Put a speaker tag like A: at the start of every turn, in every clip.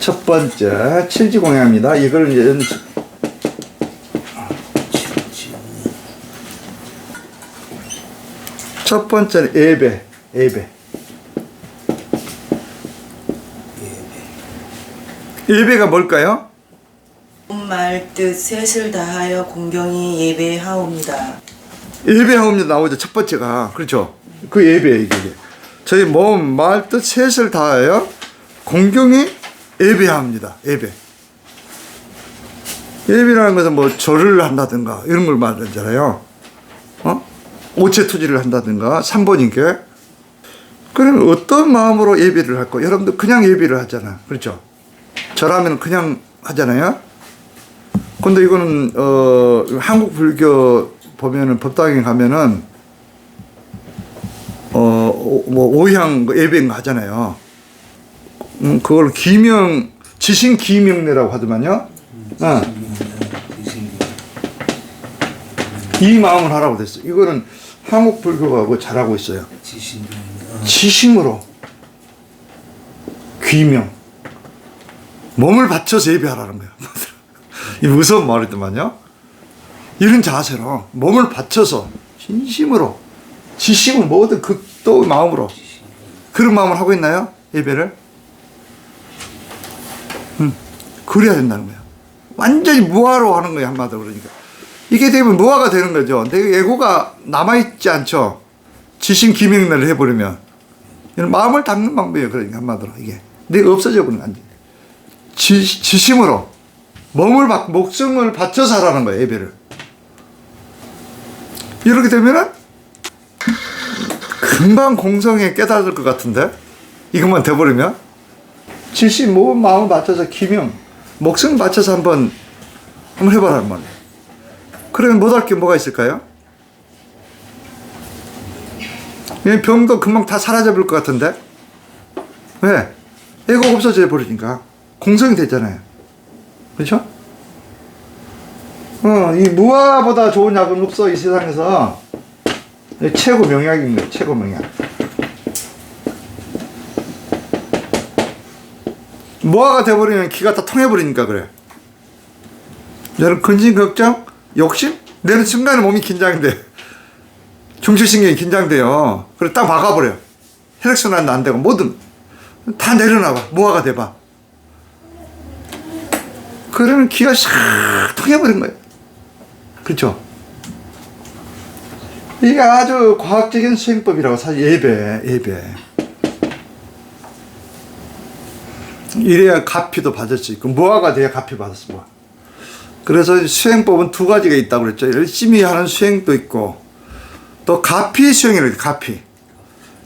A: 첫 번째 칠지공양입니다. 이걸 이제 연- 첫 번째는 예배, 예배. 예배가 뭘까요?
B: 말뜻 셋을 다하여 공경히 예배하옵니다.
A: 예배하옵니다 나오죠 첫 번째가 그렇죠 그 예배 이게 저희 몸, 말, 뜻 셋을 다하여 공경히 예배합니다. 예배. 예배라는 것은 뭐 절을 한다든가 이런 걸 말하잖아요. 어? 오체 투지를 한다든가 삼본인께. 그러면 어떤 마음으로 예배를 할까? 여러분들 그냥 예배를 하잖아. 그렇죠? 절하면 그냥 하잖아요. 근데 이거는 어 한국 불교 보면은 법당에 가면은 어뭐 오향 그 예배인가 하잖아요. 음 그걸 기명 지신 기명례라고 하더만요. 어. 이 마음을 하라고 됐어. 이거는 한국 불교가 그 잘하고 있어요. 지심으로 귀명 몸을 바쳐서 예배하라는 거야. 이 무서운 말이더만요. 이런 자세로 몸을 바쳐서 진심으로 지심을 모든 극도 마음으로 그런 마음을 하고 있나요? 예배를? 음, 그래야 된다는 거야. 완전히 무화로 하는 거야 한마디로 그러니까. 이게 되면 무화가 되는 거죠. 내 예고가 남아있지 않죠. 지심 기명을 해버리면 마음을 닦는 방법이에요. 그러니까 한마디로 이게 내가 없어져 버리는 거지. 지, 지심으로 몸을 바, 목숨을 바쳐서 하라는 거예요, 예배를. 이렇게 되면은 금방 공성에 깨달을 것 같은데 이것만 돼버리면 지심 몸 마음을 맞춰서 기명 목숨 맞춰서 한번 한번 해봐라 말이에요. 그러면 못할 게 뭐가 있을까요? 이 병도 금방 다 사라져 버릴 것 같은데 왜? 애가 없어져 버리니까 공성이 됐잖아요. 그렇죠? 어, 이 무화보다 좋은 약은 없어 이 세상에서 최고 거예요. 최고 명약. 무화가 돼버리면 기가 다 통해버리니까 그래. 여러분 근심 걱정 욕심 내는 순간에 몸이 긴장돼. 중추신경이 긴장돼요. 그래 딱 막아버려. 혈액순환도 안 되고 뭐든 다 내려놔봐. 무화가 돼봐. 그러면 기가 싹 통해버린 거예요. 그렇죠? 이게 아주 과학적인 수행법이라고 사실 예배, 예배. 이래야 가피도 받을 수 있고 무화가 돼야 가피 받았어 뭐. 그래서 수행법은 두 가지가 있다고 그랬죠. 열심히 하는 수행도 있고 또 가피 수행이라고 가피.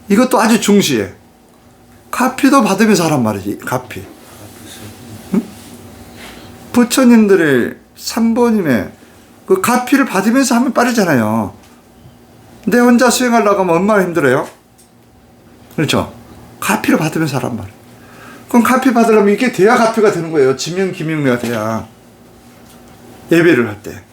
A: 이것도 아주 중시해. 가피도 받으면서 하란 말이지. 가피. 부처님들의 삼보님의 그 가피를 받으면서 하면 빠르잖아요. 내 혼자 수행하려고 하면 얼마나 힘들어요? 그렇죠? 가피를 받으면서 하란 말이에요. 그럼 가피 받으려면 이게 돼야 가피가 되는 거예요. 지명, 기명례가 돼야. 예배를 할 때.